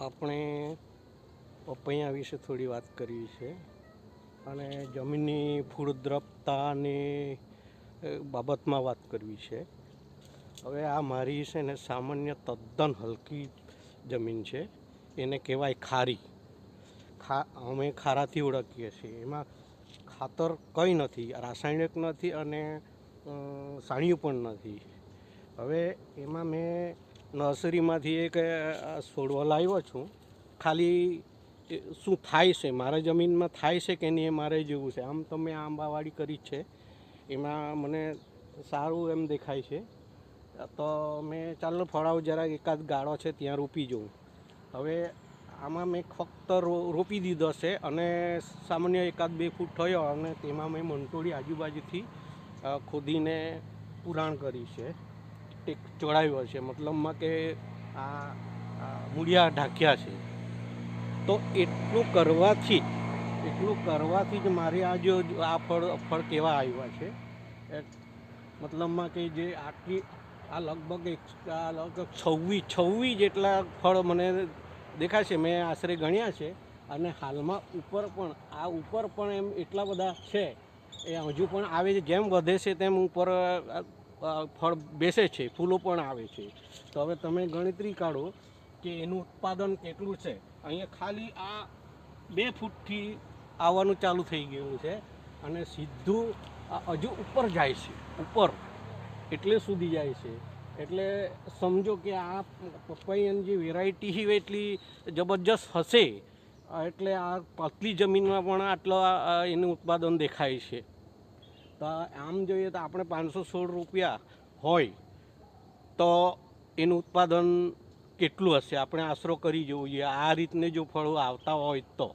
આપણે પપૈયા વિશે થોડી વાત કરવી છે. અને જમીનની ફળદ્રુપતાની બાબતમાં વાત કરવી છે. હવે આ મારી છે ને સામાન્ય તદ્દન હલકી જમીન છે. એને કહેવાય ખારી. ખા, અમે ખારાથી ઓળખીએ છીએ. એમાં ખાતર કંઈ નથી, રાસાયણિક નથી અને સાણિયું પણ નથી. હવે એમાં મેં નર્સરીમાંથી એક છોડવા લાવ્યો છું. ખાલી શું થાય છે? મારા જમીનમાં થાય છે કે નહીં એ મારે જેવું છે. આમ તો મેં આંબાવાડી કરી જ છે. એમાં મને સારું એમ દેખાય છે. તો મેં, ચાલો ફળાવ જરાક એકાદ ગાળો છે, ત્યાં રોપી જોઉં. હવે આમાં મેં ફક્ત રોપી દીધો છે અને સામાન્ય એકાદ બે ફૂટ થયો અને તેમાં મેં મંટોળી આજુબાજુથી ખોદીને પુરાણ કરી છે. ટેક ચડાવ્યો છે મતલબમાં કે આ મૂળિયા ઢાંક્યા છે. તો એટલું કરવાથી એટલું કરવાથી જ મારે આ જો, આ ફળ ફળ કેવા આવ્યા છે. મતલબમાં કે જે આટલી, આ લગભગ એક, આ લગભગ છવ્વીસ છવ્વીસ જેટલા ફળ મને દેખાય છે, મેં આશરે ગણ્યા છે. અને હાલમાં ઉપર પણ, આ ઉપર પણ એમ એટલા બધા છે. એ હજુ પણ આવે છે જેમ વધે છે તેમ ઉપર ફળ બેસે છે, ફૂલો પણ આવે છે. તો હવે તમે ગણતરી કાઢો કે એનું ઉત્પાદન કેટલું છે. અહીંયા ખાલી આ બે ફૂટથી આવવાનું ચાલુ થઈ ગયું છે અને સીધું હજુ ઉપર જાય છે, ઉપર. એટલે સુધી જાય છે. એટલે સમજો કે આ પપૈયાની જે વેરાયટી છે એટલી જબરજસ્ત હશે. એટલે આ પાતલી જમીનમાં પણ આટલો એનું ઉત્પાદન દેખાય છે. તો આમ જોઈએ તો આપણે પાંચસો સોળ રૂપિયા હોય તો એનું ઉત્પાદન કેટલું હશે? આપણે આશરો કરી જોઈએ. આ રીતને જો ફળો આવતા હોય તો.